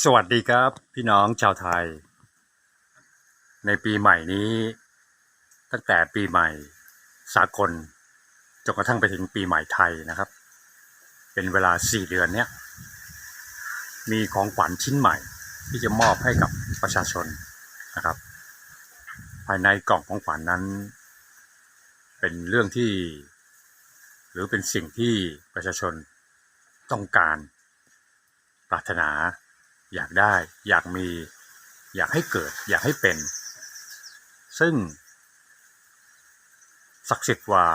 สวัสดีครับ พี่น้องชาวไทย ในปีใหม่นี้ ตั้งแต่ปีใหม่สากลจนกระทั่งไปถึงปีใหม่ไทยนะครับ เป็นเวลาสี่เดือนเนี้ยมีของขวัญชิ้นใหม่ ที่จะมอบให้กับประชาชนนะครับ ภายในกล่องของขวัญนนั้น เป็นเรื่องที่ หรือเป็นสิ่งที่ประชาชนต้องการปรารถนา อยากได้ อยากมี อยากให้เกิด อยากให้เป็น ซึ่ง ศักดิ์สิทธิ์กว่า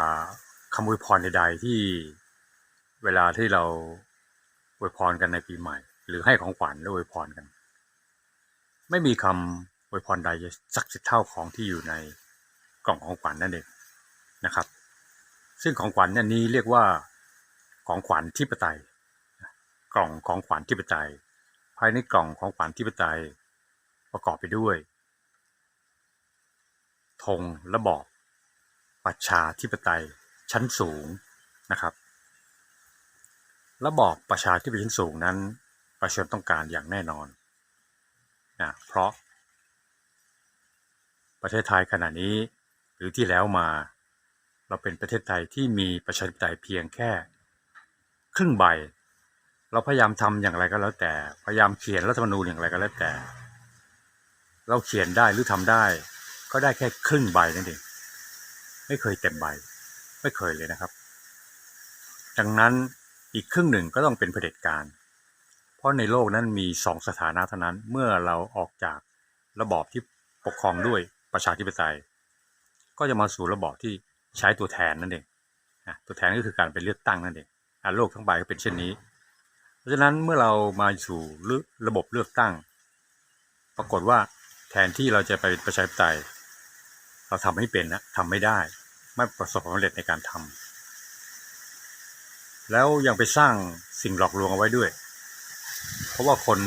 คำอวยพรใดๆที่เวลาที่เราอวยพรกันในปีใหม่ หรือให้ของขวัญหรืออวยพรกัน ไม่มีคำอวยพรใดศักดิ์สิทธิ์เท่าของที่อยู่ในกล่องของขวัญนั่นเองนะครับ ซึ่งของขวัญอันนี้เรียกว่าของขวัญทิปไตย กล่องของขวัญทิปไตย ภายในกล่องของขวัญทิปไตยประกอบไปด้วยธงและบอกประชาธิปไตยชั้นสูงนะครับและบอกประชาธิปไตยชั้นสูงนั้น ประชาชนต้องการอย่างแน่นอนนะเพราะ ประเทศไทยขณะนี้หรือที่แล้วมาเราเป็นประเทศไทยที่มีประชาธิปไตยเพียงแค่ ครึ่งใบ เราพยายามทำอย่างไรก็แล้วแต่ พยายามเขียนรัฐธรรมนูญอย่างไรก็แล้วแต่ เราเขียนได้หรือทำได้ ก็ได้แค่ครึ่งใบนั่นเองไม่เคยเต็มใบ ไม่เคยเลยนะครับ ดังนั้นอีกครึ่งหนึ่งก็ต้องเป็นเผด็จการ เพราะในโลกนั้นมีสองสถานะเท่านั้น เมื่อเราออกจากระบอบที่ปกครองด้วยประชาธิปไตย ก็จะมาสู่ระบอบที่ใช้ตัวแทนนั่นเองตัวแทนก็คือการไปเลือกตั้งนั่นเองอะโลกทั้งใบก็เป็นเช่นนี้ ราะฉะนั้นเมื่อเรามาสู่ระบบเลือกตั้ง ปรากฏว่าแทนที่เราจะไปประชาธิปไตย เราทำไม่เป็นนะทำไม่ได้ ไม่ประสบความสำเร็จในการทำแล้วยังไปสร้างสิ่งหลอกลวงเอาไว้ด้วย เพราะว่าคน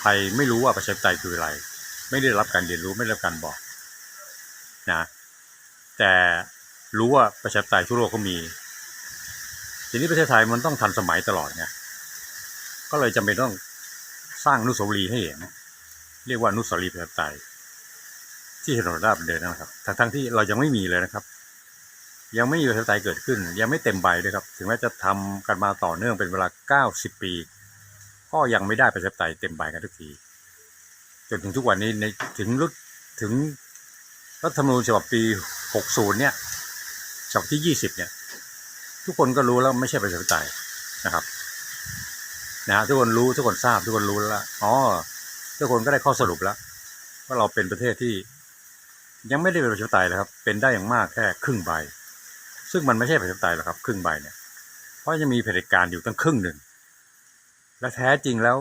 ไทยไม่รู้ว่าประชาธิปไตยคืออะไร ไม่ได้รับการเรียนรู้ไม่ได้รับการบอกนะแต่รู้ว่าประชาธิปไตยทั่วโลกก็มีทีนี้ประเทศไทยมันต้องทันสมัยตลอดไง ก็เลยจำเป็นต้องสร้างนุสาวรีย์ให้เห็นเรียกว่านุสาวรีย์ประชาธิปไตยที่ถนนราบเดินนะครับทั้งทั้งที่เรายังไม่มีเลยนะครับ ยังไม่มีประชาธิปไตยเกิดขึ้น ยังไม่เต็มใบด้วยครับ ถึงแม้จะทำกันมาต่อเนื่องเป็นเวลา 90 ปี ก็ยังไม่ได้ประชาธิปไตยเต็มใบกันทุกทีจนถึงทุกวันนี้ในถึงรุ่นถึงรัฐธรรมนูญฉบับปี 60 เนี่ยฉบับที่ 20 เนี่ย ทุกคนก็รู้แล้วไม่ใช่ประชาธิปไตยนะครับ นะฮะทุกคนรู้ทุกคนทราบทุกคนรู้แล้วอ๋อทุกคนก็ได้ข้อสรุปแล้วว่าเราเป็นประเทศที่ ยังไม่ได้เป็นประชาธิปไตยนะครับ เป็นได้อย่างมากแค่ครึ่งใบ ซึ่งมันไม่ใช่ประชาธิปไตยหรอกครับ ครึ่งใบเนี่ย เพราะยังมีเผด็จการอยู่ตั้งครึ่งหนึ่งและแท้จริงแล้ว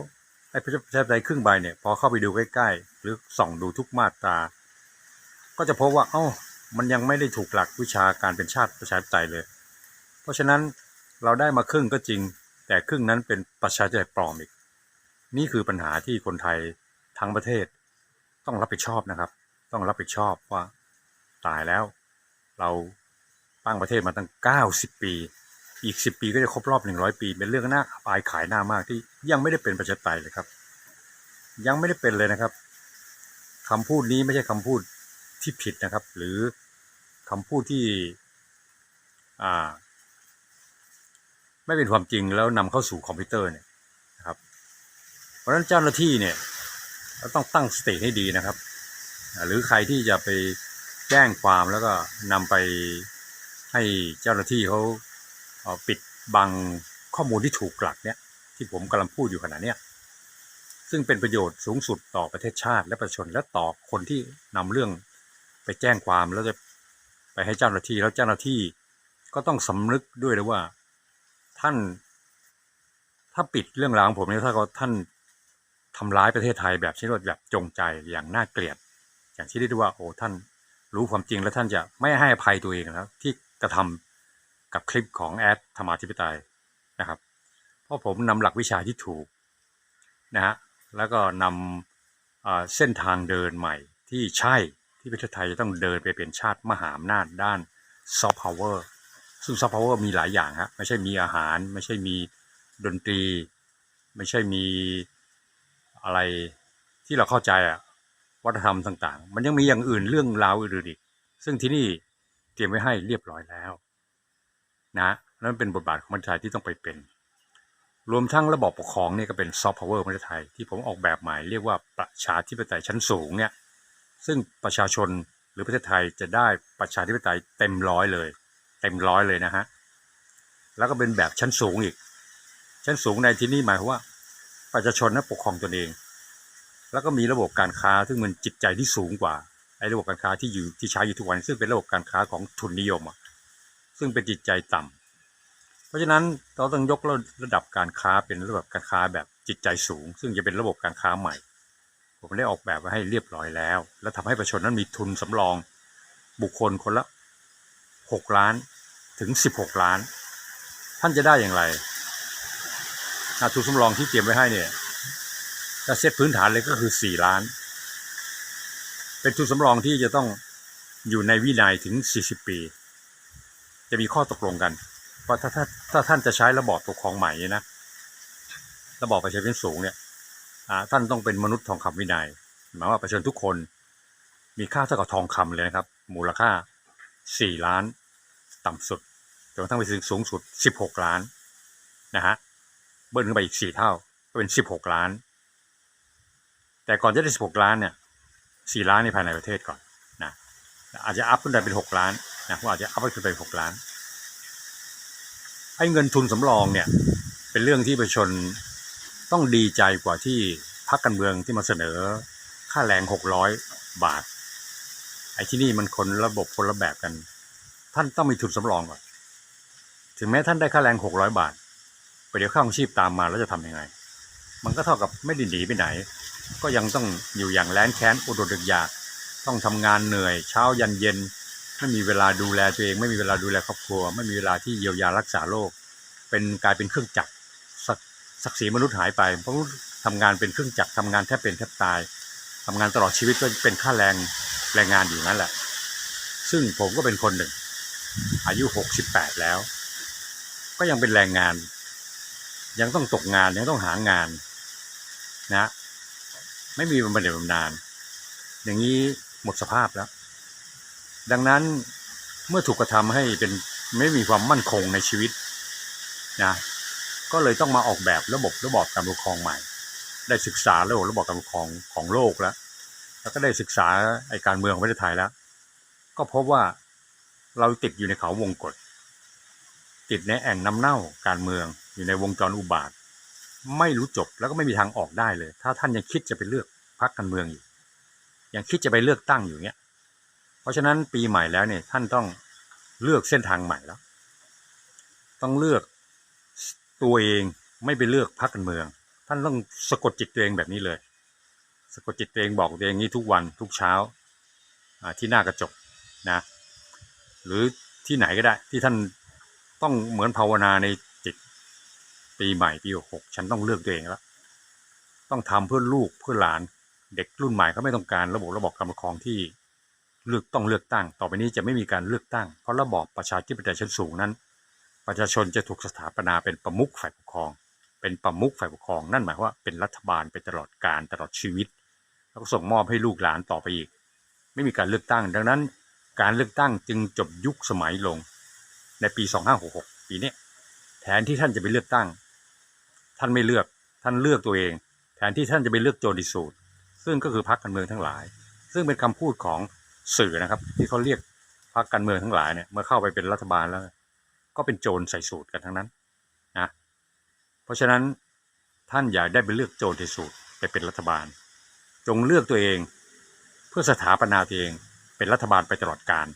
ไอ้ประชาธิปไตยครึ่งใบเนี่ยพอเข้าไปดูใกล้ๆหรือส่องดูทุกมาตรา ก็จะพบว่าเอ้ามันยังไม่ได้ถูกหลักวิชาการเป็นชาติประชาธิปไตยเลย เพราะฉะนั้นเราได้มาครึ่งก็จริง แต่ครึ่งนั้นเป็นประชาธิปไตยปลอมอีก นี่คือปัญหาที่คนไทยทั้งประเทศ ต้องรับผิดชอบนะครับ ต้องรับผิดชอบว่าตายแล้ว เราตั้งประเทศมาตั้ง 90 ปี อีก 10 ปีก็จะครบรอบ 100 ปี เป็นเรื่องน่าอายขายหน้ามากที่ยังไม่ได้เป็นประชาธิปไตยเลยครับ ยังไม่ได้เป็นเลยนะครับคำพูดนี้ไม่ใช่คำพูดที่ผิดนะครับ หรือคำพูดที่อ่า ไม่เป็นความจริงแล้วนำเข้าสู่คอมพิวเตอร์เนี่ยนะครับ เพราะฉะนั้นเจ้าหน้าที่เนี่ยเราต้องตั้งสติให้ดีนะครับ หรือใครที่จะไปแจ้งความแล้วก็นำไปให้เจ้าหน้าที่เขาเปิดบังข้อมูลที่ถูกหลักเนี่ยที่ผมกำลังพูดอยู่ขณะเนี้ยซึ่งเป็นประโยชน์สูงสุดต่อประเทศชาติและประชาชนและต่อคนที่นำเรื่องไปแจ้งความแล้วจะไปให้เจ้าหน้าที่แล้วเจ้าหน้าที่ก็ต้องสำนึกด้วยนะว่า ท่าน ถ้าปิดเรื่องราวของผมเนี่ยถ้าเขาท่านทำร้ายประเทศไทยแบบชนิดแบบจงใจอย่างน่าเกลียด อย่างที่เรียกได้ว่าโอ้ท่านรู้ความจริงแล้วท่านจะไม่ให้อภัยตัวเองนะครับที่กระทำกับคลิปของแอดธรรมาธิปไตยนะครับ เพราะผมนำหลักวิชาที่ถูกนะฮะแล้วก็นำเอ่อเส้นทางเดินใหม่ที่ใช่ที่ประเทศไทยจะต้องเดินไปเป็นชาติมหาอำนาจด้านซอฟต์พาวเวอร์ ซึ่งซอฟต์พาวเวอร์มีหลายอย่างฮะไม่ใช่มีอาหาร ไม่ใช่มีดนตรี ไม่ใช่มีอะไรที่เราเข้าใจอะวัฒนธรรมต่างๆ มันยังมีอย่างอื่นเรื่องราวอื่นอีก ซึ่งที่นี่เตรียมไว้ให้เรียบร้อยแล้ว นะนั่นเป็นบทบาทของประเทศไทยที่ต้องไปเป็น รวมทั้งระบบปกครองเนี่ยก็เป็นซอฟต์พาวเวอร์ประเทศไทยที่ผมออกแบบใหม่เรียกว่าประชาธิปไตยชั้นสูงเนี่ยซึ่งประชาชนหรือประเทศไทยจะได้ประชาธิปไตยเต็มร้อยเลย ต็มร้อยเลยนะฮะแล้วก็เป็นแบบชั้นสูงอีก ชั้นสูงในที่นี่หมายความว่า ประชาชนนั้นปกครองตนเอง แล้วก็มีระบบการค้าซึ่งมันจิตใจที่สูงกว่าไอ้ระบบการค้าที่อยู่ที่ใช้อยู่ทุกวัน ซึ่งเป็นระบบการค้าของทุนนิยมอะซึ่งเป็นจิตใจต่ำเพราะฉะนั้นเราต้องยกระดับการค้าเป็นระดับการค้าแบบจิตใจสูง ซึ่งจะเป็นระบบการค้าใหม่ ผมได้ออกแบบไว้ให้เรียบร้อยแล้ว และทำให้ประชาชนนั้นมีทุนสำรอง บุคคลคนละหกล้าน ถึงสิบหกล้าน ท่านจะได้อย่างไรอะทุนสำรองที่เตรียมไว้ให้เนี่ยถ้าเซตพื้นฐานเลยก็คือสี่ล้าน เป็นทุนสำรองที่จะต้องอยู่ในวินัยถึงสี่สิบปี จะมีข้อตกลงกันว่าถ้าถ้าถ้าท่านจะใช้ระบอบปกครองใหม่นะระบอบประชาธิปไตยสูงเนี่ยท่านต้องเป็นมนุษย์ทองคำวินัยหมายว่าประชาชนทุกคนมีค่าเท่ากับทองคำเลยนะครับ มูลค่า 4 ล้านต่ำสุด จนกระทั่งไปถึงสูงสุด 16 ล้านนะฮะเบิ้ลขึ้นไปอีก 4 เท่า ก็เป็น 16 ล้าน แต่ก่อนจะได้ 16 ล้านเนี่ย 4 ล้านในภายในประเทศก่อนนะอาจจะอัพขึ้นไปเป็น 6 ล้านนะว่าอาจจะอัพขึ้นไปเป็น6ล้านไอ้เงินทุนสำรองเนี่ยเป็นเรื่องที่ประชาชนต้องดีใจกว่าที่พรรคการเมืองที่มาเสนอค่าแรงหกร้อยบาทไอ้ที่นี่มันคนระบบคนละแบบกัน ท่านต้องมีทุนสำรองก่อน ถึงแม้ท่านได้ค่าแรงหกร้อยบาทไปเดี๋ยวค่าของชีพตามมาแล้วจะทำยังไง มันก็เท่ากับไม่ได้หนีไปไหน ก็ยังต้องอยู่อย่างแร้นแค้นอุดมอยาก ต้องทำงานเหนื่อย เช้ายันเย็น ไม่มีเวลาดูแลตัวเอง ไม่มีเวลาดูแลครอบครัว ไม่มีเวลาที่เยียวยารักษาโรคเป็นกลายเป็นเครื่องจักรศักดิ์ศรีมนุษย์หายไปเพราะทำงานเป็นเครื่องจักรทำงานแทบเป็นแทบตายทำงานตลอดชีวิตก็เป็นค่าแรงแรงงานอยู่นั่นแหละ ซึ่งผมก็เป็นคนหนึ่ง อายุหกสิบแปดแล้ว ก็ยังเป็นแรงงาน ยังต้องตกงานยังต้องหางานนะ ไม่มีบำเหน็จบำนาญอย่างนี้หมดสภาพแล้ว ดังนั้นเมื่อถูกกระทำให้เป็นไม่มีความมั่นคงในชีวิตนะก็เลยต้องมาออกแบบระบบระบอบการปกครองใหม่ ได้ศึกษาระบบระบอบการปกครองของโลกแล้ว แล้วก็ได้ศึกษาไอการเมืองของประเทศไทยแล้ว ก็พบว่าเราติดอยู่ในเขาวงกฏ ติดในแอ่งน้ำเน่าการเมือง อยู่ในวงจรอุบาท ไม่รู้จบแล้วก็ไม่มีทางออกได้เลย ถ้าท่านยังคิดจะไปเลือกพรรคการเมืองอยู่ยังคิดจะไปเลือกตั้งอยู่เนี้ยเพราะฉะนั้นปีใหม่แล้วเนี่ยท่านต้องเลือกเส้นทางใหม่แล้ว ต้องเลือกตัวเองไม่ไปเลือกพรรคการเมือง ท่านต้องสะกดจิตตัวเองแบบนี้เลย สะกดจิตตัวเองบอกตัวเองนี้ทุกวันทุกเช้าที่หน้ากระจกนะ หรือที่ไหนก็ได้ที่ท่าน ต้องเหมือนภาวนาในจิตปีใหม่ปีหกฉันต้องเลือกตัวเองแล้วต้องทำเพื่อลูกเพื่อหลาน เด็กรุ่นใหม่เขาไม่ต้องการระบบระบบการปกครองที่เลือกต้องเลือกตั้ง ต่อไปนี้จะไม่มีการเลือกตั้ง เพราะระบอบประชาธิปไตยชั้นสูงนั้น ประชาชนจะถูกสถาปนาเป็นประมุขฝ่ายปกครอง เป็นประมุขฝ่ายปกครอง นั่นหมายว่าเป็นรัฐบาลไปตลอดการตลอดชีวิต แล้วก็ส่งมอบให้ลูกหลานต่อไปอีก ไม่มีการเลือกตั้ง ดังนั้น การเลือกตั้งจึงจบยุคสมัยลง ในปี 2566 ปีนี้แทนที่ท่านจะไปเลือกตั้ง ท่านไม่เลือกท่านเลือกตัวเอง แทนที่ท่านจะไปเลือกโจดิสูตรซึ่งก็คือพรรคการเมืองทั้งหลาย ซึ่งเป็นคำพูดของสื่อนะครับ ที่เขาเรียกพรรคการเมืองทั้งหลายเนี่ยเมื่อเข้าไปเป็นรัฐบาลแล้ว ก็เป็นโจรใส่สูตรกันทั้งนั้นนะเพราะฉะนั้นท่านอย่าได้ไปเลือกโจรใส่สูตรไปเป็นรัฐบาล จงเลือกตัวเองเพื่อสถาปนาตัวเองเป็นรัฐบาลไปตลอดกาล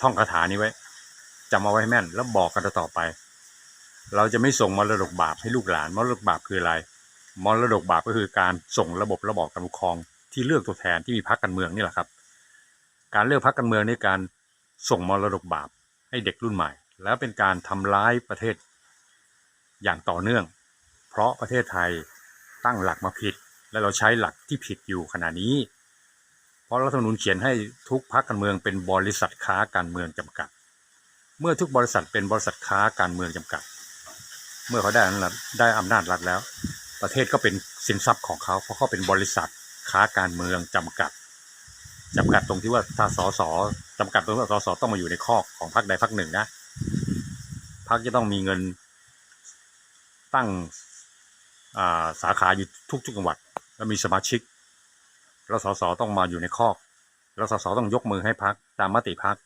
ท่องคาถานี้ไว้ จำเอาไว้แม่น แล้วบอกกันต่อไป เราจะไม่ส่งมรดกบาปให้ลูกหลานมรดกบาปคืออะไรมรดกบาปก็คือการส่งระบบระบอบการปกครองที่เลือกตัวแทนที่มีพรรคการเมืองนี่แหละครับ การเลือกพรรคการเมืองในการส่งมรดกบาปให้เด็กรุ่นใหม่ แล้วเป็นการทำร้ายประเทศอย่างต่อเนื่อง เพราะประเทศไทยตั้งหลักมาผิด และเราใช้หลักที่ผิดอยู่ขณะนี้ เพราะรัฐธรรมนูญเขียนให้ทุกพรรคการเมืองเป็นบริษัทค้าการเมืองจำกัด เมื่อทุกบริษัทเป็นบริษัทค้าการเมืองจำกัด เมื่อเขาได้ได้อำนาจรัฐแล้ว ประเทศก็เป็นสินทรัพย์ของเขาเพราะเขาเป็นบริษัทค้าการเมืองจำกัดจำกัดตรงที่ว่าถ้าสสจำกัดตรงที่ว่าสสต้องมาอยู่ในคอของพรรคใดพรรคหนึ่งนะพรรคจะต้องมีเงินตั้งาสาขาอยู่ทุกจังหวัด แล้วมีสมาชิก แล้วสสต้องมาอยู่ในคอแล้วสสต้องยกมือให้พักตามมติพัก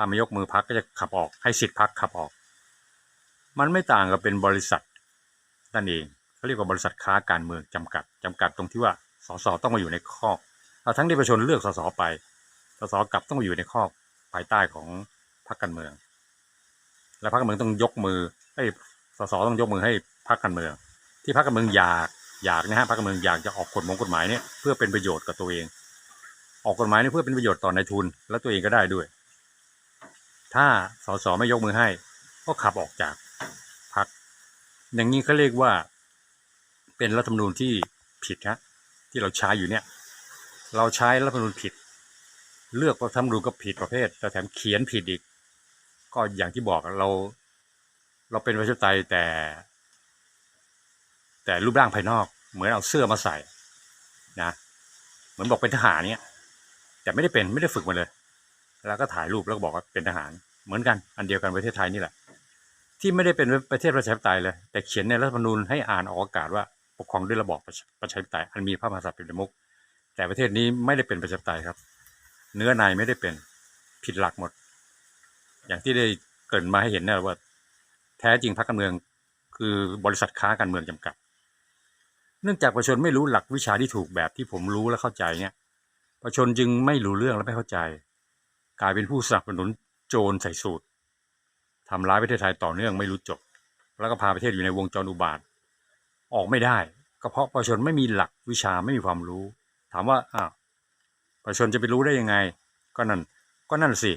ถ้าไม่ยกมือพักก็จะขับออกให้สิทธิ์พักขับออก มันไม่ต่างกับเป็นบริษัทนั่นเองเขาเรียกว่าบริษัทค้าการเมืองจำกัดจำกัดตรงที่ว่าสสต้องมาอยู่ในคอกเอาทั้งที่ประชาชนเลือกสสไปสสกลับต้องมาอยู่ในคอกภายใต้ของพรรคการเมือง และพรรคการเมืองต้องยกมือให้สสต้องยกมือให้พรรคการเมือง ที่พรรคการเมืองอยากอยากนะฮะพรรคการเมืองอยากจะออกกฎหมงกฎหมายเนี่ยเพื่อเป็นประโยชน์กับตัวเอง ออกกฎหมายนี่เพื่อเป็นประโยชน์ต่อนายทุนและตัวเองก็ได้ด้วย ถ้าสสไม่ยกมือให้ ก็ขับออกจากพรรคอย่างนี้เขาเรียกว่าเป็นรัฐธรรมนูญที่ผิดฮะที่เราใช้อยู่เนี่ย เราใช้รัฐธรรมนูญผิด เลือกรัฐธรรมนูญก็ผิดประเภทแต่แถมเขียนผิดอีก ก็อย่างที่บอกเรา เราเป็นประชาธิปไตยแต่ แต่รูปร่างภายนอก เหมือนเอาเสื้อมาใส่นะ เหมือนบอกเป็นทหารเนี่ย แต่ไม่ได้เป็นไม่ได้ฝึกมาเลย แล้วก็ถ่ายรูปแล้วก็บอกว่าเป็นทหาร เหมือนกันอันเดียวกันประเทศไทยนี่แหละ ที่ไม่ได้เป็นประเทศประชาธิปไตยเลยแต่เขียนในรัฐธรรมนูญให้อ่านออกอากาศว่าปกครองด้วยระบอบประชาธิปไตยอันมีพระมหากษัตริย์เป็นประมุขแต่ประเทศนี้ไม่ได้เป็นประชาธิปไตยครับ เนื้อในไม่ได้เป็นผิดหลักหมด อย่างที่ได้เกิดมาให้เห็นนะว่า แท้จริงพรรคการเมือง คือบริษัทค้าการเมืองจำกัด เนื่องจากประชาชนไม่รู้หลักวิชาที่ถูกแบบที่ผมรู้และเข้าใจเนี่ยประชาชนจึงไม่รู้เรื่องและไม่เข้าใจ กลายเป็นผู้สนับสนุนโจรใส่สูตรทำร้ายประเทศไทยต่อเนื่องไม่รู้จบ แล้วก็พาประเทศอยู่ในวงจรอุบาท ออกไม่ได้ก็เพราะประชาชนไม่มีหลักวิชาไม่มีความรู้ ถามว่าอ้าวประชาชนจะไปรู้ได้ยังไง ก็นั่นก็นั่นสิ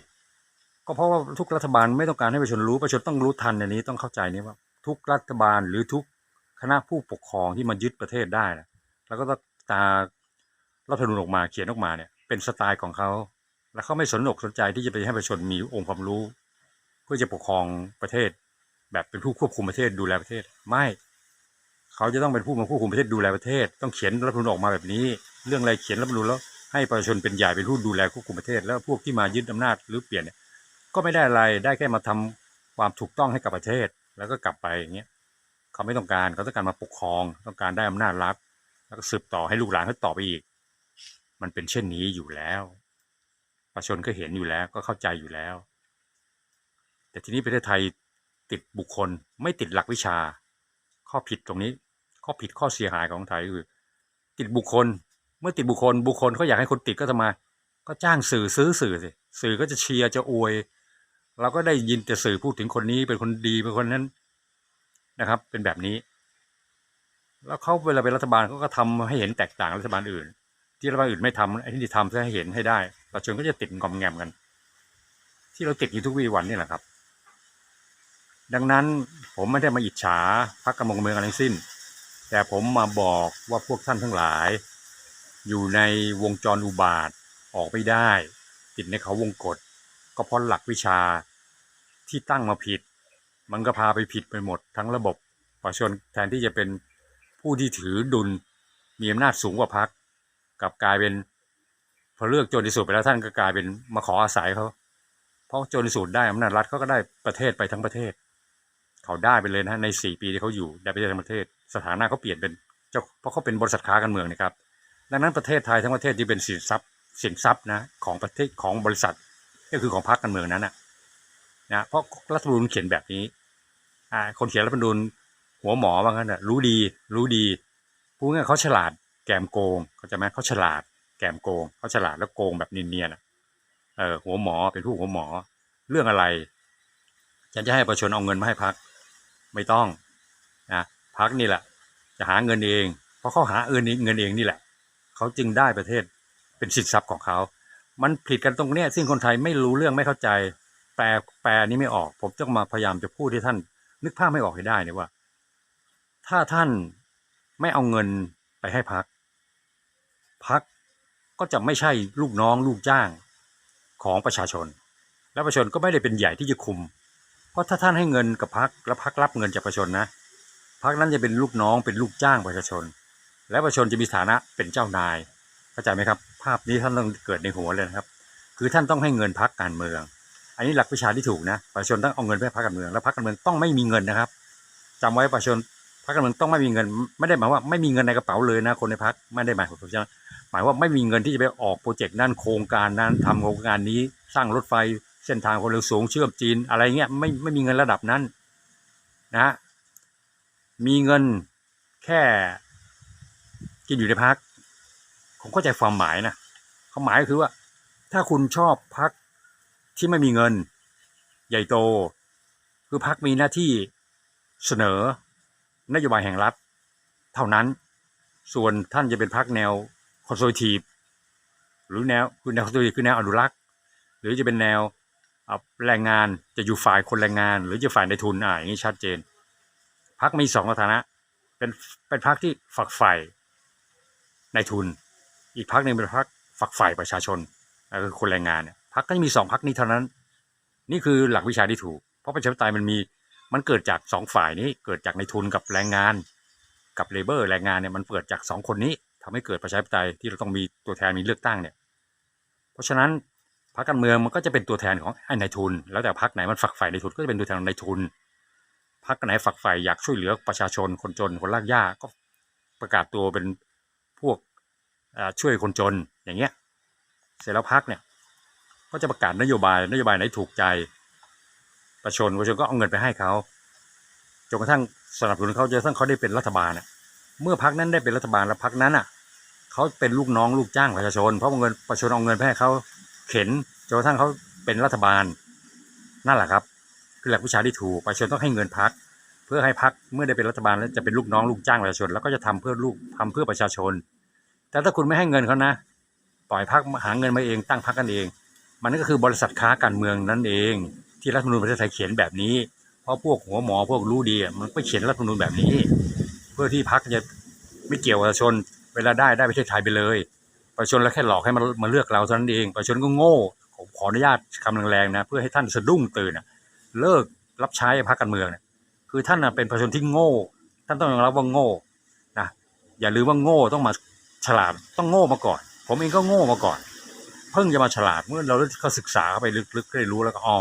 ก็เพราะว่าทุกรัฐบาลไม่ต้องการให้ประชาชนรู้ประชาชนต้องรู้ทันในนี้ต้องเข้าใจนี้ว่า ทุกรัฐบาลหรือทุกคณะผู้ปกครองที่มันยึดประเทศได้นะแล้วก็ต้องตารัฐธรรมนูญออกมาเขียนออกมาเนี่ยเป็นสไตล์ของเขา แล้วเขาไม่สนอกสนใจที่จะไปให้ประชาชนมีองค์ความรู้ เพื่อจะปกครองประเทศ แบบเป็นผู้ควบคุมประเทศดูแลประเทศไม่เขาจะต้องเป็นผู้มาควบคุมประเทศดูแลประเทศ ต้องเขียนรัฐธรรมนูญออกมาแบบนี้ เรื่องอะไรเขียนรัฐธรรมนูญแล้วให้ประชาชนเป็นใหญ่เป็นผู้ดูแลควบคุมประเทศ แล้วพวกที่มายึดอำนาจหรือเปลี่ยนเนี่ยก็ไม่ได้อะไรได้แค่มาทำความถูกต้องให้กับประเทศ แล้วก็กลับไปอย่างเงี้ยเขาไม่ต้องการเขาต้องการมาปกครอง ต้องการได้อำนาจรัฐแล้วก็สืบต่อให้ลูกหลานเขาต่อไปอีก มันเป็นเช่นนี้อยู่แล้ว ประชาชนก็เห็นอยู่แล้วก็เข้าใจอยู่แล้ว แต่ทีนี้ประเทศไทยติดบุคคลไม่ติดหลักวิชา ข้อผิดตรงนี้ ข้อผิดข้อเสียหายของไทยคือ ติดบุคคลเมื่อติดบุคคลบุคคลเขาอยากให้คนติดก็ทำไมก็จ้างสื่อซื้อสื่อสิสื่อก็จะเชียร์จะอวย เราก็ได้ยินแต่สื่อพูดถึงคนนี้เป็นคนดีเป็นคนนั้นนะครับ เป็นแบบนี้ แล้วเขาเวลาเป็นรัฐบาลเขาก็ทำให้เห็นแตกต่างรัฐบาลอื่น ที่รัฐบาลอื่นไม่ทำไอ้ที่ทำให้เห็นให้ได้ ประชาชนก็จะติดงอมแงมกัน ที่เราติดอยู่ทุกวีวันนี่แหละครับ ดังนั้นผมไม่ได้มาอิจฉาพรรคการเมืองอะไรสิ้น แต่ผมมาบอกว่าพวกท่านทั้งหลาย อยู่ในวงจรอุบาทออกไม่ได้ ติดในเขาวงกฏก็เพราะหลักวิชาที่ตั้งมาผิด มันก็พาไปผิดไปหมดทั้งระบบประชาชนแทนที่จะเป็นผู้ที่ถือดุลมีอำนาจสูงกว่าพรรคกับกลายเป็น อเลือกโจรที่สุดไปแล้วท่านก็กลายเป็นมาขออาศัยเขาเพราะโจรที่สุดได้อำนาจรัฐเขาก็ได้ประเทศไปทั้งประเทศ เขาได้ไปเลยนะในสี่ปีที่เขาอยู่ได้ประเทศทั้งประเทศ สถานะเขาเปลี่ยนเป็นเจ้าเพราะเขาเป็นบริษัทค้าการเมืองนะครับ ดังนั้นประเทศไทยทั้งประเทศที่เป็นสินทรัพย์สินทรัพย์นะของประเทศของบริษัทก็คือของพรรคการเมืองนั้นนะนะเพราะรัฐธรรมนูญเขียนแบบนี้อ่าคนเขียนรัฐธรรมนูญหัวหมอว่างั้นนะรู้ดีรู้ดีพูดง่ายเขาฉลาดแกมโกงเขาใจะไหมเขาฉลาด แกมโกงเขาฉลาดแล้วโกงแบบเนียนๆนะเออหัวหมอเป็นผู้หัวหมอ เรื่องอะไร ฉันจะให้ประชาชนเอาเงินมาให้พัก ไม่ต้องนะพักนี่แหละ จะหาเงินเอง เพราะเขาหาเงินเงินเองนี่แหละ เขาจึงได้ประเทศเป็นสินทรัพย์ของเขา มันผิดกันตรงเนี้ยซึ่งคนไทยไม่รู้เรื่องไม่เข้าใจ แปลแปลนี้ไม่ออก ผมต้องมาพยายามจะพูดให้ท่าน นึกภาพไม่ออกให้ได้เนี่ยว่า ถ้าท่านไม่เอาเงินไปให้พัก พัก ก็จะไม่ใช่ลูกน้องลูกจ้างของประชาชน และประชาชนก็ไม่ได้เป็นใหญ่ที่จะคุม เพราะถ้าท่านให้เงินกับพักแล้วพักรับเงินจากประชาชนนะพรรคนั้นจะเป็นลูกน้องเป็นลูกจ้างประชาชน และประชาชนจะมีฐานะเป็นเจ้านายเข้าใจไหมครับ ภาพนี้ท่านต้องเกิดในหัวเลยนะครับ คือท่านต้องให้เงินพรรคการเมือง อันนี้หลักวิชาที่ถูกนะประชาชนต้องเอาเงินไปพรรคการเมือง แล้วพรรคการเมืองต้องไม่มีเงินนะครับจำไว้ประชาชนพรรคการเมืองต้องไม่มีเงิน ไม่ได้หมายว่าไม่มีเงินในกระเป๋าเลยนะคนในพรรคไม่ได้หมายความว่า มายว่าไม่มีเงินที่จะไปออกโปรเจกต์นั้นโครงการนั้นทำโครงการนี้สร้างรถไฟเส้นทางความเร็วสูงเชื่อมจีนอะไรเงี้ยไม่ไม่มีเงินระดับนั้นนะมีเงินแค่กินอยู่ในพักผมเข้าใจความหมายนะความหมายก็คือว่า ถ้าคุณชอบพักที่ไม่มีเงิน ใหญ่โต คือพักมีหน้าที่เสนอนโยบายแห่งรัฐ เท่านั้น ส่วนท่านจะเป็นพักแนว คอนโซลทีฟหรือแนวคือแนวคอนโซลทีฟคือแนวอนุรักษ์ หรือจะเป็นแนวเอ่อแรงงานจะอยู่ฝ่ายคนแรงงาน หรือจะฝ่ายในทุนอ่าอย่างนี้ชัดเจนพักมีสองสถานะ เป็นเป็นพักที่ฝักใฝ่ในทุน อีกพักหนึ่งเป็นพักฝักใฝ่ประชาชนก็คือคนแรงงานเนี่ยพักก็จะมีสองพักนี้เท่านั้น นี่คือหลักวิชาที่ถูก เพราะประชาธิปไตยมันมีมันเกิดจากสองฝ่ายนี้เกิดจากในทุนกับแรงงาน กับเลเบอร์แรงงานเนี่ยมันเกิดจากสองคนนี้ ทำให้เกิดประชาธิปไตยที่เราต้องมีตัวแทนมีเลือกตั้งเนี่ย เพราะฉะนั้นพรรคการเมืองมันก็จะเป็นตัวแทนของไอ้นายทุน แล้วแต่พรรคไหนมันฝักใฝ่ในทุนก็จะเป็นตัวแทนของนายทุนพรรคไหนฝักใฝ่อยากช่วยเหลือประชาชนคนจนคนลากหญ้าก็ประกาศตัวเป็นพวกช่วยคนจนอย่างเงี้ยเสร็จแล้วพรรคเนี่ยก็จะประกาศนโยบายนโยบายไหนถูกใจประชาชนประชาชนก็เอาเงินไปให้เขาจนกระทั่งสนับสนุนเขาจนกระทั่งเขาได้เป็นรัฐบาลน่ะเมื่อพรรคนั้นได้เป็นรัฐบาลแล้วพรรคนั้นอะ เขาเป็นลูกน้องลูกจ้างประชาชน เพราะเงินประชาชนเอาเงินไปให้เขาเข็นจนกระทั่งเขาเป็นรัฐบาล นั่นแหละครับคือหลักวิชาที่ถูกประชาชนต้องให้เงินพรรคเพื่อให้พรรคเมื่อได้เป็นรัฐบาลแล้วจะเป็นลูกน้องลูกจ้างประชาชน แล้วก็จะทำเพื่อลูกทำเพื่อประชาชน แต่ถ้าคุณไม่ให้เงินเขานะ ปล่อยพรรคหาเงินมาเองตั้งพรรคกันเอง มันก็คือบริษัทค้าการเมืองนั่นเอง ที่รัฐมนูญประเทศไทยเขียนแบบนี้เพราะพวกหัวหมอพวกรู้ดีมันไปเขียนรัฐมนูญแบบนี้ เพื่อที่พรรคจะไม่เกี่ยวประชาชน เวลาได้ได้ประเทศไทยไปเลย ประชาชนแล้วแค่หลอกให้มามาเลือกเราเท่านั้นเอง ประชาชนก็โง่ผมขออนุญาตคำแรงๆนะเพื่อให้ท่านสะดุ้งตื่นเลิกรับใช้พรรคการเมืองเนี่ยคือท่านนะเป็นประชาชนที่โง่ ท่านต้องยอมรับว่าโง่นะอย่าลืมว่าโง่ต้องมาฉลาดต้องโง่มาก่อน ผมเองก็โง่มาก่อน เพิ่งจะมาฉลาดเมื่อเราเขาศึกษาเข้าไปลึกๆก็ได้รู้แล้วก็อ๋อ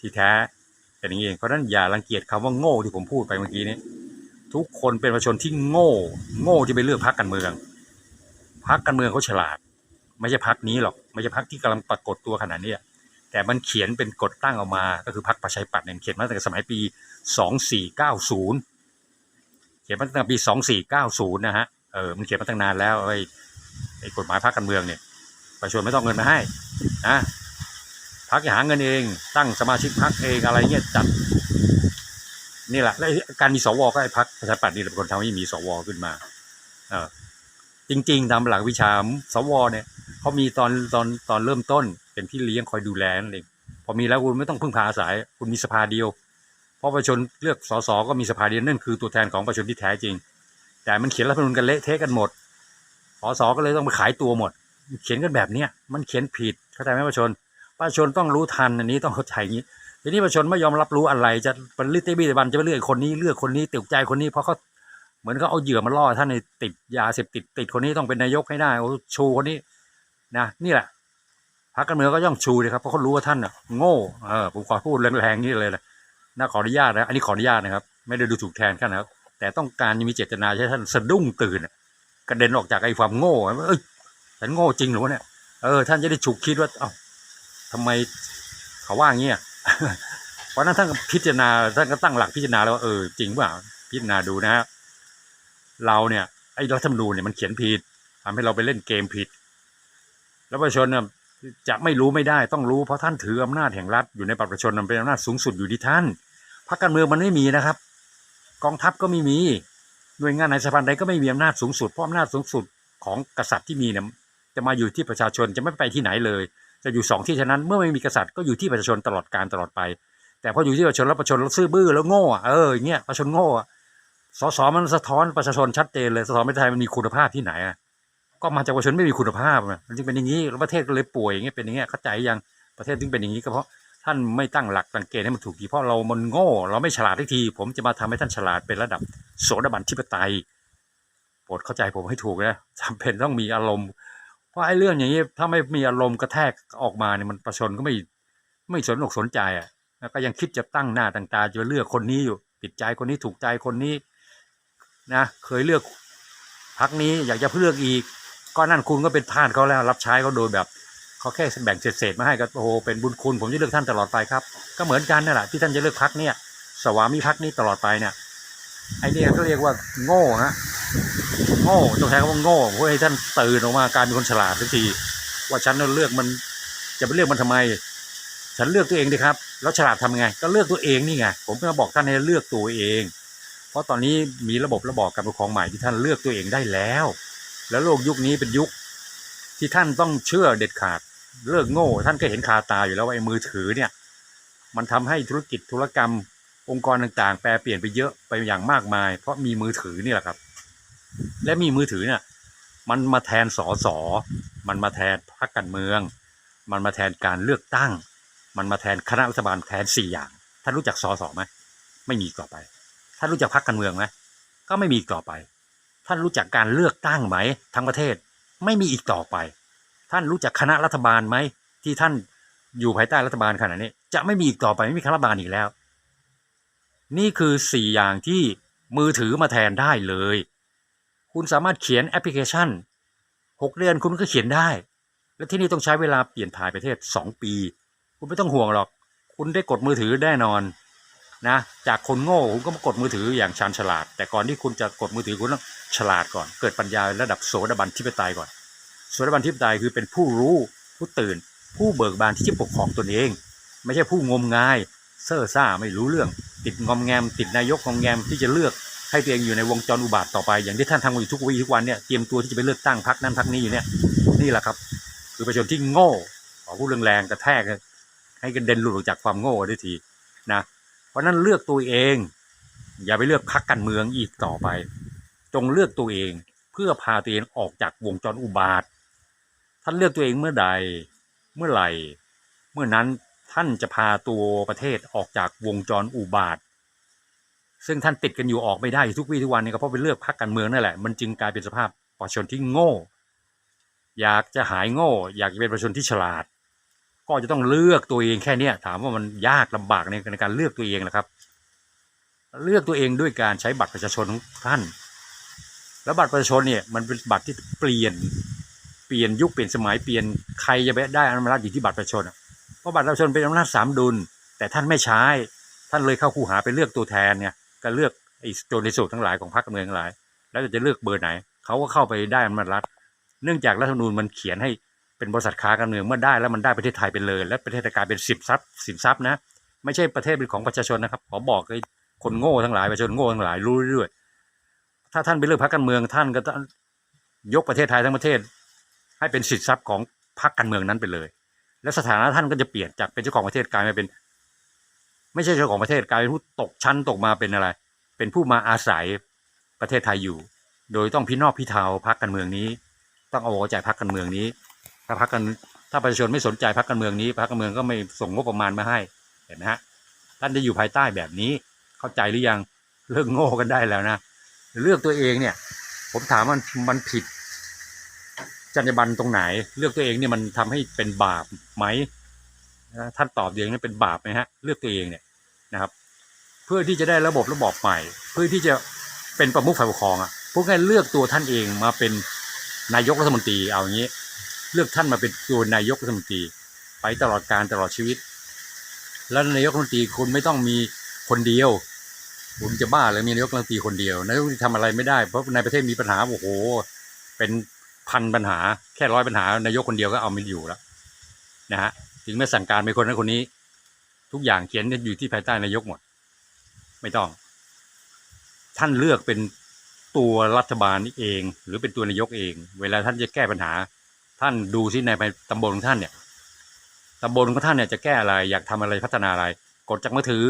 ที่แท้เป็นอย่างนี้เองเพราะฉะนั้นอย่ารังเกียจคำว่าโง่ที่ผมพูดไปเมื่อกี้นี้ ทุกคนเป็นประชาชนที่โง่ โง่ที่ไปเลือกพรรคการเมืองพรรคการเมืองเขาฉลาด ไม่ใช่พรรคนี้หรอก ไม่ใช่พรรคที่กำลังปรากฏตัวขนาดนี้แต่มันเขียนเป็นกฎตั้งออกมา ก็คือพรรคประชาธิปัตย์เนี่ยเขียนมาตั้งแต่สมัยปีสองสี่เก้าศูนย์เขียนมาตั้งแต่ปีสองสี่เก้าศูนย์นะฮะ เออ มันเขียนมาตั้งนานแล้วไอ้ไอ้กฎหมายพรรคการเมืองเนี่ย ประชาชนไม่ต้องเงินมาให้นะพรรคหาเงินเอง ตั้งสมาชิกพรรคเองอะไรเงี้ยจัด นี่แหละและการมีสวก็ไอ้พรรคประชาธิปัตย์นี่แหละเป็นคนทำให้มีสวขึ้นมา เออจริงๆตามหลักวิชาสวเนี่ยเขามีตอนตอนตอนเริ่มต้นเป็นพี่เลี้ยงคอยดูแลนั่นเองพอมีแล้วคุณไม่ต้องพึ่งพาอาศัยคุณมีสภาเดียว เพราะประชาชนเลือกสสก็มีสภาเดียวนั่นคือตัวแทนของประชาชนที่แท้จริง แต่มันเขียนรัฐธรรมนูญกันเละเทะกันหมดสสก็เลยต้องไปขายตัวหมด เขียนกันแบบเนี้ยมันเขียนผิดเข้าใจไหมประชาชนประชาชนต้องรู้ทันอันนี้ต้องเข้าใจอย่างนี้ ทีนี้ประชาชนไม่ยอมรับรู้อะไร จะเป็นลิตเตบี้บันจะไปเลือกคนนี้เลือกคนนี้ติดใจคนนี้เพราะเขาเหมือนเขาเอาเหยื่อมาล่อท่านในติดยาเสพติดติดคนนี้ต้องเป็นนายกให้ได้โอ้ชูคนนี้นะนี่แหละพรรคการเมืองก็ย่องชูเลยครับเพราะเขารู้ว่าท่านอะโง่เออผมขอพูดแรงๆนี่เลยนะน่าขออนุญาตนะอันนี้ขออนุญาตนะครับ ไม่ได้ดูถูกแทนกันนะครับ แต่ต้องการมีเจตนาให้ท่านสะดุ้งตื่นกระเด็นออกจากไอ้ความโง่ว่าเอ้ยฉันโง่จริงหรือวะเนี่ยเออท่านจะได้ฉุกคิดว่าเอ้าทำไมเขาว่าอย่างเงี้ยเพราะ ฉะนั้นท่านพิจารณาท่านก็ตั้งหลักพิจารณาแล้วว่าเออจริงเปล่าพิจารณาดูนะฮะเราเนี่ยไอ้รัฐธรรมนูญเนี่ยมันเขียนผิดทำให้เราไปเล่นเกมผิด แล้วประชาชนเนี่ยจะไม่รู้ไม่ได้ต้องรู้เพราะท่านถืออำนาจแห่งรัฐอยู่ในบัตประชาชนมันเป็นอำนาจสูงสุดอยู่ที่ท่านพรรคการเมืองมันไม่มีนะครับ กองทัพก็ไม่มีหน่วยงานในสภาใดก็ไม่มีอำนาจสูงสุดเพราะอำนาจสูงสุดของกษัตริย์ที่มีเนี่ยจะมาอยู่ที่ประชาชนจะไม่ไปที่ไหนเลย จะอยู่สองที่ฉะนั้นเมื่อไม่มีกษัตริย์ก็อยู่ที่ประชาชนตลอดการตลอดไป แต่พออยู่ที่ประชาชนแล้วประชาชนซื่อบื้อแล้วโง่อะเอออย่างเงี้ยประชาชนโง่อะสสมันสะท้อนประชาชนชัดเจนเลยสสประเทศไทยมันมีคุณภาพที่ไหนอะก็มาจากประชาชนไม่มีคุณภาพอะมันจึงเป็นอย่างนี้แล้วประเทศก็เลยป่วยอย่างเงี้ยเป็นอย่างเงี้ยเข้าใจยังประเทศจึงเป็นอย่างนี้ก็เพราะท่านไม่ตั้งหลักสังเกตให้มันถูกทีเพราะเรามันโง่ เราไม่ฉลาดทักทีผมจะมาทำให้ท่านฉลาดเป็นระดับโสดาบันทิปไตยโปรดเข้าใจผมให้ถูกนะจำเป็นต้องมีอารมณ์ ราะไอ้เรื่องอย่างนี้ถ้าไม่มีอารมณ์กระแทกออกมาเนี่ยมันประชนก็ไม่ไม่สนอกสนใจอะแล้วก็ยังคิดจะตั้งหน้าตั้งตาจะเลือกคนนี้อยู่ติดใจคนนี้ถูกใจคนนี้นะเคยเลือกพักนี้อยากจะเลือกอีก ก็นั่นคุณก็เป็นทาสเขาแล้ว รับใช้เขาโดยแบบเขาแค่แบ่งเศษๆมาให้ก็โอ้โหเป็นบุญคุณผมจะเลือกท่านตลอดไปครับ ก็เหมือนกันนั่นแหละที่ท่านจะเลือกพักเนี่ย สวามิพักนี้ตลอดไปเนี่ย ไอ้เนี่ยก็เรียกว่าโง่ฮะโง่ต้องใช้คำว่าโง่เพื่อให้ท่านตื่นออกมากลารเป็นคนฉลาดสักที ว่าฉันเลือกมันจะไปเลือกมันทำไม ฉันเลือกตัวเองดีครับ แล้วฉลาดทำไง ก็เลือกตัวเองนี่ไงผมก็บอกท่านให้เลือกตัวเอง เพราะตอนนี้มีระบบระบอบการปกครองใหม่ที่ท่านเลือกตัวเองได้แล้ว แล้วโลกยุคนี้เป็นยุคที่ท่านต้องเชื่อเด็ดขาดเลิกโง่ ท่านก็เห็นคาตาอยู่แล้วว่าไอ้มือถือเนี่ย มันทำให้ธุรกิจธุรกรรม องค์กรต่างๆ แปรเปลี่ยนไปเยอะไปอย่างมากมาย เพราะมีมือถือนี่แหละครับ และมีมือถือเนี่ยมันมาแทนสอสอมันมาแทนพรรคการเมือง มันมาแทนการเลือกตั้ง มันมาแทนคณะรัฐบาลแทนสี่อย่างท่านรู้จักสอสอไหมไม่มีต่อไปท่านรู้จักพรรคการเมืองไหมก็ไม่มีต่อไป ท่านรู้จักการเลือกตั้งไหมทั้งประเทศ ไม่มีอีกต่อไป ท่านรู้จักคณะรัฐบาลไหมที่ท่านอยู่ภายใต้รัฐบาลขณะนี้ จะไม่มีอีกต่อไปไม่มีคณะรัฐบาลอีกแล้ว นี่คือสี่อย่างที่มือถือมาแทนได้เลย คุณสามารถเขียนแอปพลิเคชันหกเดือนคุณก็เขียนได้ และที่นี่ต้องใช้เวลาเปลี่ยนถ่ายประเทศสองปี คุณไม่ต้องห่วงหรอก คุณได้กดมือถือแน่นอนนะจากคนโง่คุณก็มากดมือถืออย่างชาญฉลาด แต่ก่อนที่คุณจะกดมือถือคุณต้องฉลาดก่อน เกิดปัญญาระดับโสดาบันทิปไตยก่อนโสดาบันทิปไตยคือเป็นผู้รู้ผู้ตื่น ผู้เบิกบานที่จะปกครองตนเอง ไม่ใช่ผู้งมงาย เซ่อซ่าไม่รู้เรื่อง ติดงอมแงม ติดนายกงอมแงมที่จะเลือกให้ตัวเองอยู่ในวงจรอุบาทต่อไป อย่างที่ท่านทำอยู่ทุกวี่ทุกวันเนี่ยเตรียมตัวที่จะไปเลือกตั้งพักนั้นพักนี้อยู่เนี่ยนี่แหละครับ คือประชาชนที่โง่ขอพูดแรงๆกระแทกให้กระเด็นหลุดออกจากความโง่ได้ทีนะเพราะนั้นเลือกตัวเอง อย่าไปเลือกพักการเมืองอีกต่อไป จงเลือกตัวเองเพื่อพาตัวเองออกจากวงจรอุบาท ท่านเลือกตัวเองเมื่อใดเมื่อไหร่ เมื่อนั้น ท่านจะพาตัวประเทศออกจากวงจรอุบาท ซึ่งท่านติดกันอยู่ออกไม่ได้ทุกวี่ทุกวันนี้ก็เพราะไปเลือกพรรคการเมืองนั่นแหละ มันจึงกลายเป็นสภาพประชาชนที่โง่ อยากจะหายโง่ อยากจะเป็นประชาชนที่ฉลาด ก็จะต้องเลือกตัวเองแค่เนี้ยถามว่ามันยากลำบากในในการเลือกตัวเองนะครับ เลือกตัวเองด้วยการใช้บัตรประชาชนของท่าน แล้วบัตรประชาชนเนี่ยมันเป็นบัตรที่เปลี่ยนเปลี่ยนยุคเปลี่ยนสมัยเปลี่ยนใครจะไปได้อนุรักษ์อยู่ที่บัตรประชาชน เพราะบัตรประชาชนเป็นอำนาจสามดุล แต่ท่านไม่ใช้ ท่านเลยเข้าคูหาไปเลือกตัวแทนเนี่ยก็เลือกไอ้โจรในสูตรทั้งหลายของพรรคการเมืองทั้งหลาย แล้วจะเลือกเบอร์ไหน เขาก็เข้าไปได้อำนาจรัฐ เนื่องจากรัฐธรรมนูญมันเขียนให้เป็นบริษัทค้าการเมืองเมื่อได้แล้วมันได้ประเทศไทยไปเลย และประเทศไทยกลายเป็นสิบทรัพย์สินทรัพย์นะ ไม่ใช่ประเทศเป็นของประชาชนนะครับขอบอกเลยคนโง่ทั้งหลายประชาชนโง่ทั้งหลายรู้ด้วยถ้าท่านไปเลือกพรรคการเมืองท่านก็ต้องยกประเทศไทยทั้งประเทศ ให้เป็นสิทธิทรัพย์ของพรรคการเมืองนั้นไปเลย และสถานะท่านก็จะเปลี่ยนจากเป็นเจ้าของประเทศกลายมาเป็น ไม่ใช่เจ้าของประเทศกลายเป็นผู้ตกชั้นตกมาเป็นอะไร เป็นผู้มาอาศัยประเทศไทยอยู่ โดยต้องพี่นอกพี่เทาพรรคการเมืองนี้ ต้องเอาใจพรรคการเมืองนี้ ถ้าพรรคกันถ้าประชาชนไม่สนใจพรรคการเมืองนี้พรรคการเมืองก็ไม่ส่งงบประมาณมาให้เห็นไหมฮะท่านจะอยู่ภายใต้แบบนี้เข้าใจหรือยังเลิกโง่กันได้แล้วนะเลือกตัวเองเนี่ย ผมถามมันมันผิดจรรยาบรรณตรงไหน เลือกตัวเองเนี่ยมันทำให้เป็นบาป ไหมนะท่านตอบเองนี่เป็นบาปไหมฮะเลือกตัวเองเนี่ยนะครับ เพื่อที่จะได้ระบบระบอบใหม่ เพื่อที่จะเป็นประมุขฝ่ายปกครองอะพวกนี้เลือกตัวท่านเองมาเป็นนายกรัฐมนตรีเอาอย่างนี้ เลือกท่านมาเป็นตัวนายกรัฐมนตรี ไปตลอดการตลอดชีวิต แล้วนายกรัฐมนตรีคุณไม่ต้องมีคนเดียวคุณจะบ้าเลยมีนายกรัฐมนตรีคนเดียวนายกรัฐมนตรีทำอะไรไม่ได้เพราะในประเทศมีปัญหาโอ้โหเป็นพันปัญหาแค่ร้อยปัญหานายกคนเดียวก็เอาไม่อยู่แล้ว นะฮะถึงแม้สั่งการไปคนนั้นคนนี้ ทุกอย่างเขียนอยู่ที่ภายใต้นายกหมด ไม่ต้อง ท่านเลือกเป็นตัวรัฐบาลนี่เอง หรือเป็นตัวนายกเอง เวลาท่านจะแก้ปัญหา ท่านดูที่ในตำบลของท่านเนี่ยตำบลของท่านเนี่ยจะแก้อะไร อยากทำอะไรพัฒนาอะไร กดจากมือถือ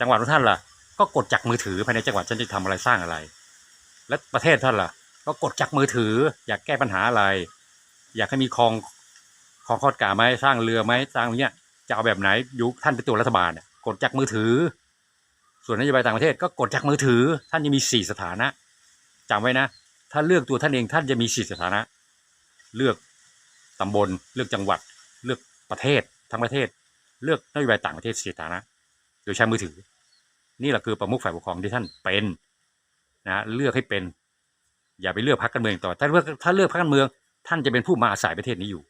จังหวัดของท่านล่ะ ก็กดจากมือถือภายในจังหวัดฉันจะทำอะไรสร้างอะไร และประเทศท่านล่ะ ก็กดจากมือถือ อยากแก้ปัญหาอะไร อยากให้มีคลอง คลองคอดกาไหมสร้างเรือไหมสร้างเนี้ยจะเอาแบบไหนยุคท่านเป็นตัวรัฐบาลเนี่ยกดจากมือถือ ส่วนนโยบายต่างประเทศก็กดจากมือถือ ท่านจะมีสี่สถานะจำไว้นะ ถ้าเลือกตัวท่านเองท่านจะมีสี่สถานะ เลือกตำบลเลือกจังหวัด เลือกประเทศทั้งประเทศ เลือกนโยบายต่างประเทศสี่สถานะ โดยใช้มือถือ นี่แหละคือประมุขฝ่ายปกครองที่ท่านเป็นนะเลือกให้เป็น อย่าไปเลือกพรรคการเมืองต่อถ้าเลือกถ้าเลือกพรรคการเมือง ท่านจะเป็นผู้มาอาศัยประเทศนี้อยู่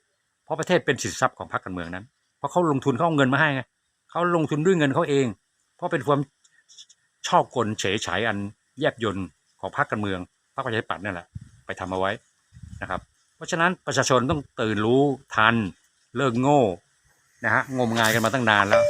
ราะประเทศเป็นสินทรัพย์ของพรรคการเมืองนั้น เพราะเขาลงทุนเขาเอาเงินมาให้ไงเขาลงทุนด้วยเงินเขาเอง เพราะเป็นความชอบกลเฉยฉายอันแยบยนของพรรคการเมืองพรรคประชาธิปัตย์นั่นแหละไปทำเอาไว้นะครับ เพราะฉะนั้นประชาชนต้องตื่นรู้ทันเลิกโง่นะฮะงมงายกันมาตั้งนานแล้ว